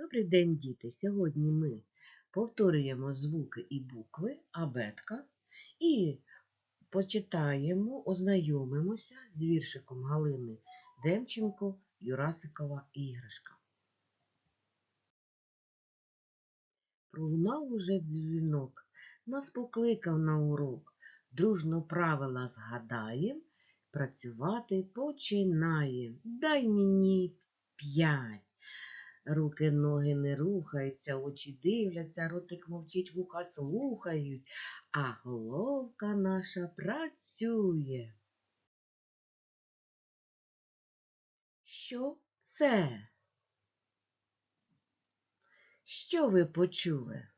Добрий день, діти! Сьогодні ми повторюємо звуки і букви абетка і почитаємо, ознайомимося з віршиком Галини Демченко Юрасикова іграшка. Пролунав уже дзвінок, нас покликав на урок. Дружно правила згадаєм, працювати починаєм. Дай мені п'ять. Руки, ноги не рухаються, очі дивляться, ротик мовчить, вуха слухають, а головка наша працює. Що це? Що ви почули?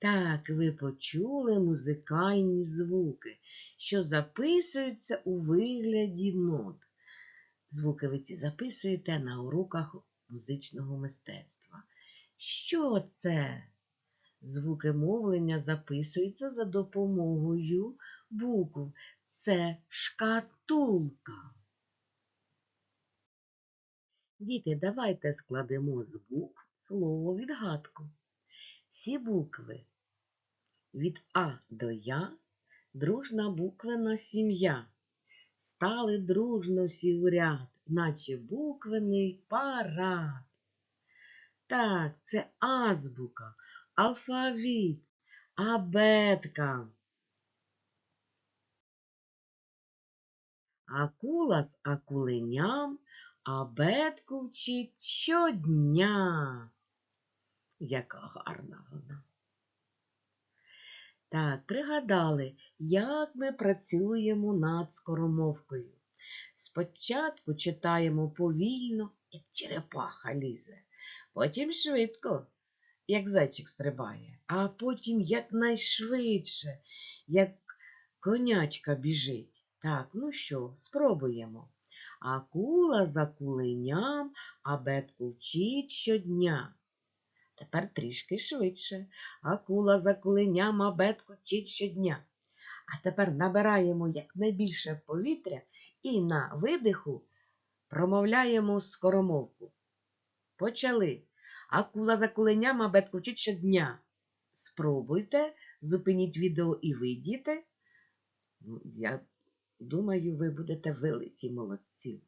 Так, ви почули музикальні звуки, що записуються у вигляді нот. Звуки ви ці записуєте на уроках музичного мистецтва. Що це? Звуки мовлення записуються за допомогою букв. Це шкатулка. Діти, давайте складемо з букв слово відгадку. Всі букви від А до Я дружна буквена сім'я. Стали дружно всі в ряд, наче буквений парад. Так, це азбука, алфавіт, абетка. Акула з акуленям абетку вчить щодня. Яка гарна вона. Так, пригадали, як ми працюємо над скоромовкою. Спочатку читаємо повільно, як черепаха лізе, потім швидко, як зайчик стрибає, а потім якнайшвидше, як конячка біжить. Так, ну що, спробуємо. Акула за куленям, абетку вчить щодня. Тепер трішки швидше. Акула за куленям абетку вчить щодня. А тепер набираємо якнайбільше повітря і на видиху промовляємо скоромовку. Почали. Акула за куленям абетку вчить щодня. Спробуйте, зупиніть відео і вийдіте. Ну, Я думаю, ви будете великі молодці.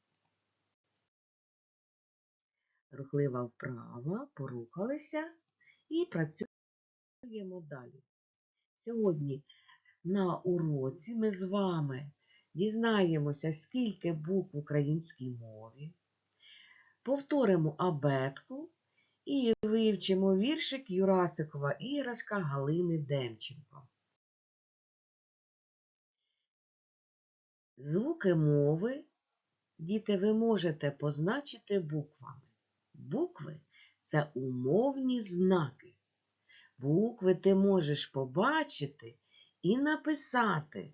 Рухлива вправа, порухалися і працюємо далі. Сьогодні на уроці ми з вами дізнаємося, скільки букв в українській мові, повторимо абетку і вивчимо віршик Юрасикова іграшка Галини Демченко. Звуки мови, діти, ви можете позначити буквами. Букви це умовні знаки. Букви ти можеш побачити і написати.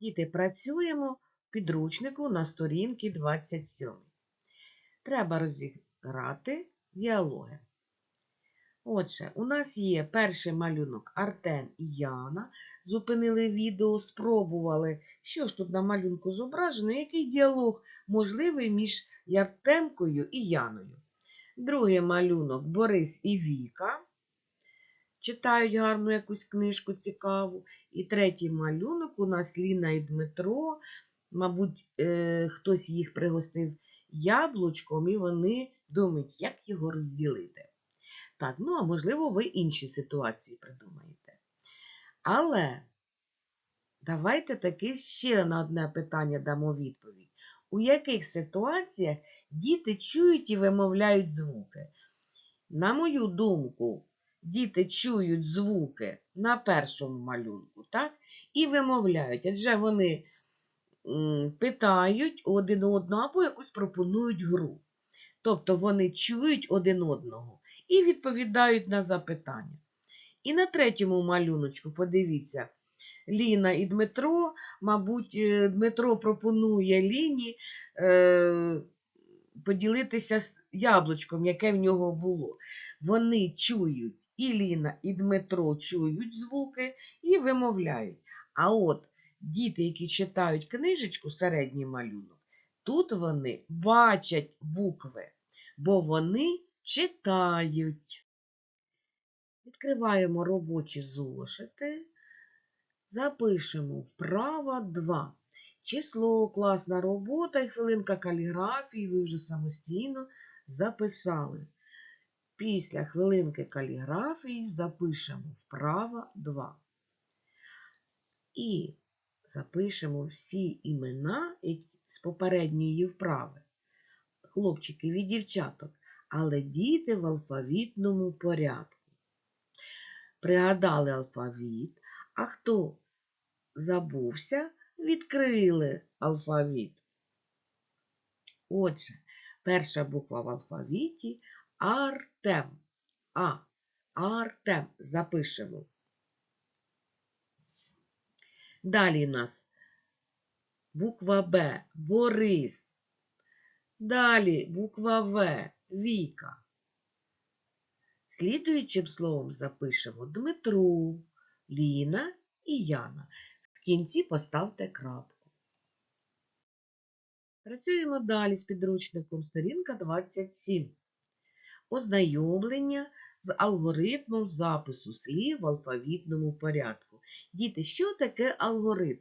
Діти, працюємо в підручнику на сторінці 27. Треба розіграти діалоги. Отже, у нас є перший малюнок Артем і Яна. Зупинили відео, спробували, що ж тут на малюнку зображено, який діалог можливий між Артемкою і Яною. Другий малюнок Борис і Віка. Читають гарну якусь книжку цікаву. І третій малюнок у нас Ліна і Дмитро. Мабуть, е, хтось їх пригостив яблучком, і вони думають, як його розділити. Так, ну, а можливо, ви інші ситуації придумаєте. Але давайте таки ще на одне питання дамо відповідь. У яких ситуаціях діти чують і вимовляють звуки? На мою думку, діти чують звуки на першому малюнку, так? І вимовляють, адже вони питають один одного або якусь пропонують гру. Тобто вони чують один одного і відповідають на запитання. І на третьому малюночку, подивіться, Ліна і Дмитро, мабуть, е, Дмитро пропонує Ліні е, поділитися з яблучком, яке в нього було. Вони чують і Ліна, і Дмитро чують звуки і вимовляють. А от діти, які читають книжечку середній малюнок, тут вони бачать букви, бо вони читають. Відкриваємо робочі зошити, запишемо вправо 2. Число, класна робота і хвилинка каліграфії ви вже самостійно записали. Після хвилинки каліграфії запишемо вправо 2. І запишемо всі імена з попередньої вправи. Хлопчиків і дівчаток, але діти в алфавітному порядку. Пригадали алфавіт, а хто забувся, відкрили алфавіт. Отже, перша буква в алфавіті Артем. А. Артем запишемо. Далі нас буква Б Борис. Далі буква В Віка. Слідуючим словом запишемо Дмитру, Ліна і Яна. В кінці поставте крапку. Працюємо далі з підручником сторінка 27. Ознайомлення з алгоритмом запису слів в алфавітному порядку. Діти, що таке алгоритм?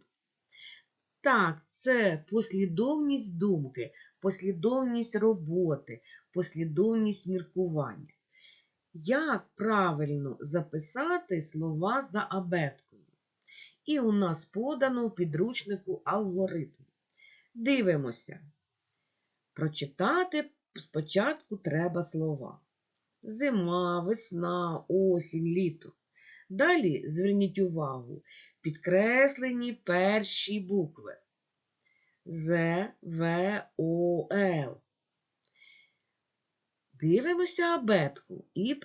Так, це послідовність думки, послідовність роботи, послідовність міркування. Як правильно записати слова за абеткою? І у нас подано у підручнику алгоритм. Дивимося. Прочитати спочатку треба слова. Зима, весна, осінь, літо. Далі зверніть увагу, підкреслені перші букви З, В. Дивимося абетку і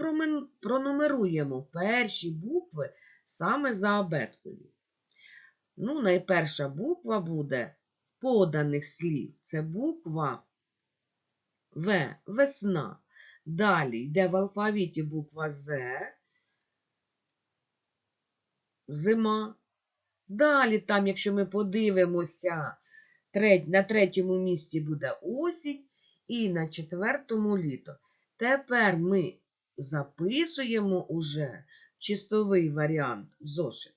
пронумеруємо перші букви саме за абеткою. Ну, найперша буква буде поданих слів. Це буква В, весна. Далі йде в алфавіті буква З, зима. Далі, там, якщо ми подивимося, на третьому місці буде осінь і на четвертому літо. Тепер ми записуємо уже чистовий варіант в зошит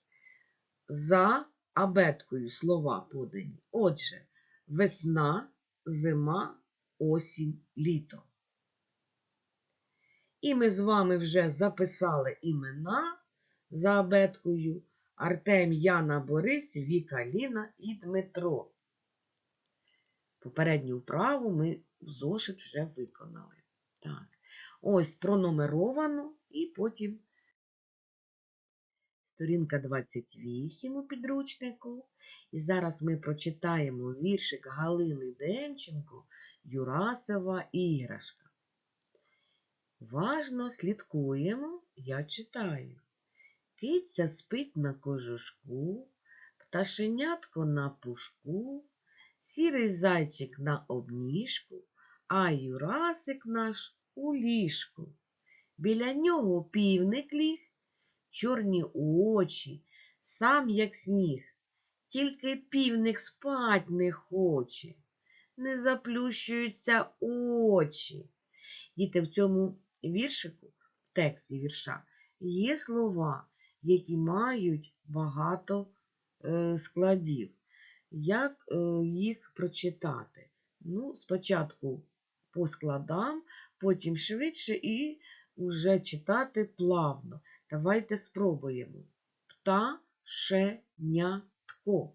за абеткою слова подані. Отже, весна, зима, осінь, літо. І ми з вами вже записали імена за абеткою Артем, Яна, Борис, Віка, Ліна і Дмитро. Попередню вправу ми в зошит вже виконали. Так. Ось пронумеровано і потім сторінка 28 у підручнику. І зараз ми прочитаємо віршик Галини Демченко Юрасова іграшка. Важно слідкуємо, я читаю. Киця спить на кожушку, пташенятко на пушку, сірий зайчик на обніжку, а Юрасик наш у ліжку. Біля нього півник ліг, чорні очі, сам як сніг. Тільки півник спать не хоче, не заплющуються очі. Діти, в цьому віршику, в тексті вірша, є слова, які мають багато е, складів. Як е, їх прочитати? Ну, Спочатку по складам, потім швидше і вже читати плавно. Давайте спробуємо. Пташенятко.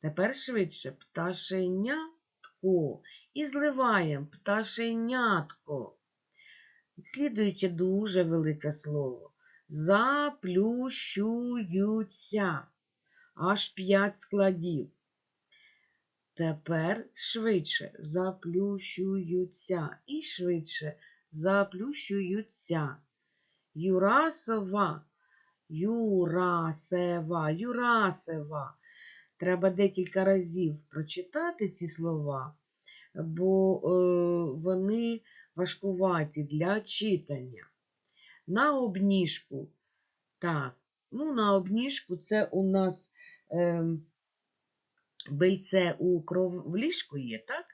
Тепер швидше пташенятко. І зливаємо пташенятко. Слідуюче дуже велике слово. Заплющуються. Аж п'ять складів. Тепер швидше заплющуються і швидше заплющуються. Юрасова, Юрасева, Юрасева. Треба декілька разів прочитати ці слова, бо е, вони важкуваті для читання. на обніжку. Так, ну на обніжку це у нас е, бельце у кровліжку є, так?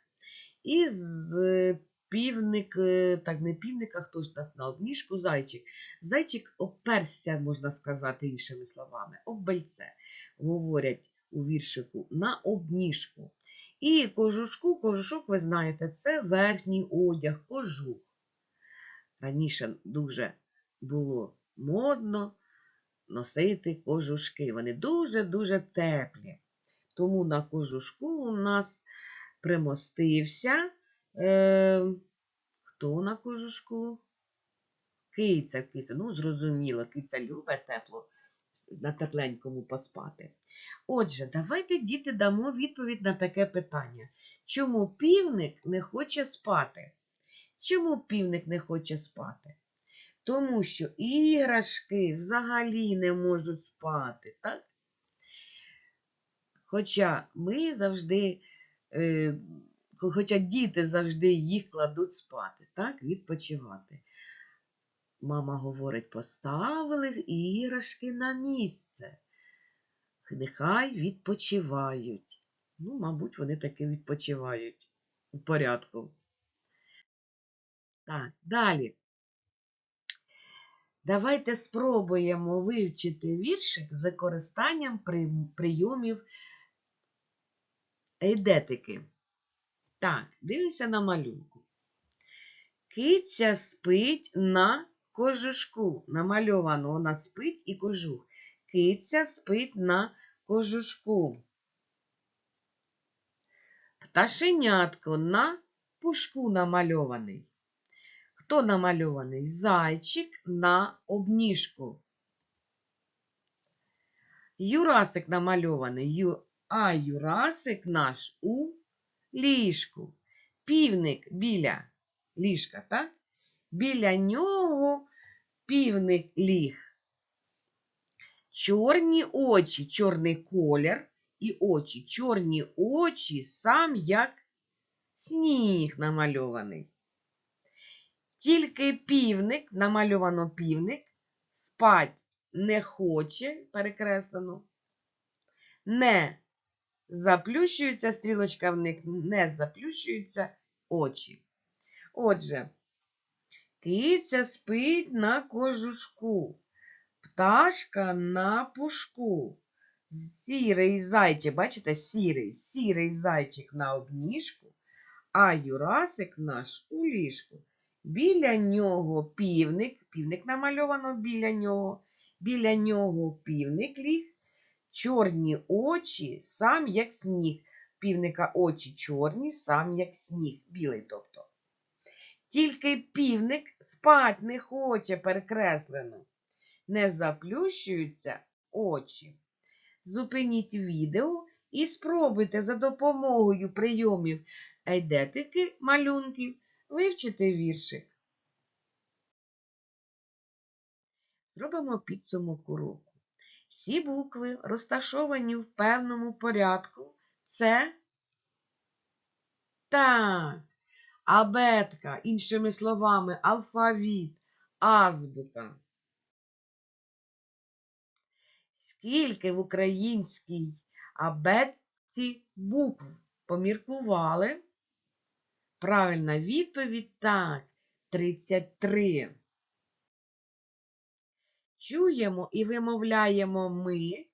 І з півник, е, так не півник, а хто ж нас на обніжку зайчик. Зайчик оперся, можна сказати, іншими словами, об бельце. Говорять у віршику на обніжку. І кожушку, кожушок, ви знаєте, це верхній одяг, кожух. Раніше дуже було модно носити кожушки. Вони дуже-дуже теплі. Тому на кожушку у нас примостився. Е, хто на кожушку? Киця, киця. Ну, зрозуміло, киця любить тепло, на тепленькому поспати. Отже, давайте, діти, дамо відповідь на таке питання. Чому півник не хоче спати? Чому півник не хоче спати? Тому що іграшки взагалі не можуть спати, так? Хоча ми завжди, е, хоча діти завжди їх кладуть спати, так, відпочивати. Мама говорить, поставили іграшки на місце. Нехай відпочивають. Ну, мабуть, вони таки відпочивають у порядку. Так, далі. Давайте спробуємо вивчити віршик з використанням прийомів ейдетики. Так, дивимося на малюнку. Киця спить на кожушку. Намальовано вона спить і кожух. Киця спить на кожушку. Пташенятко на пушку намальований. Хто намальований? Зайчик на обніжку. Юрасик намальований. А Юрасик наш у ліжку. Півник біля ліжка, так? Біля нього півник ліг. Чорні очі, чорний колір і очі. Чорні очі сам як сніг намальований. Тільки півник, намальовано півник, спать не хоче, перекреслено, не заплющується стрілочка в них, не заплющуються очі. Отже, киця спить на кожушку, пташка на пушку. Сірий зайчик, бачите, сірий, сірий зайчик на обніжку, а Юрасик наш у ліжку. Біля нього півник, півник намальовано біля нього, біля нього півник ліг, чорні очі, сам як сніг. Півника очі чорні, сам як сніг, білий тобто. Тільки півник спать не хоче перекреслено. Не заплющуються очі. Зупиніть відео і спробуйте за допомогою прийомів ейдетики малюнків вивчити віршик. Зробимо підсумок уроку. Всі букви, розташовані в певному порядку, це так, абетка, іншими словами, алфавіт, азбука. Скільки в українській абетці букв поміркували? Правильна відповідь так, 33. Чуємо і вимовляємо ми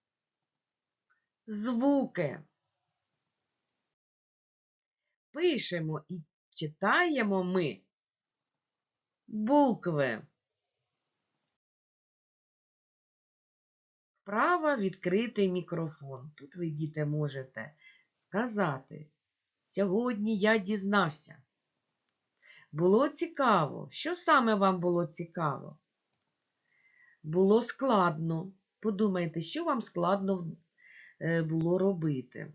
звуки. Пишемо і читаємо ми букви. Вправо відкритий мікрофон. Тут ви, діти, можете сказати. Сьогодні я дізнався. Було цікаво. Що саме вам було цікаво? Було складно. Подумайте, що вам складно е, було робити.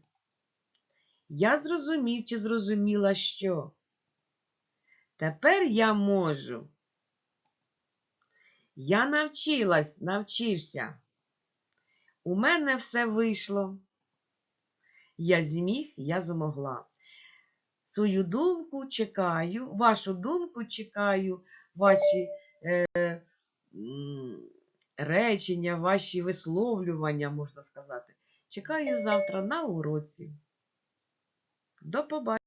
Я зрозумів чи зрозуміла, що. Тепер я можу. Я навчилась, навчився. У мене все вийшло. Я зміг, я змогла. Свою думку чекаю, вашу думку чекаю, ваші е, речення, ваші висловлювання, можна сказати. Чекаю завтра на уроці. До побачення!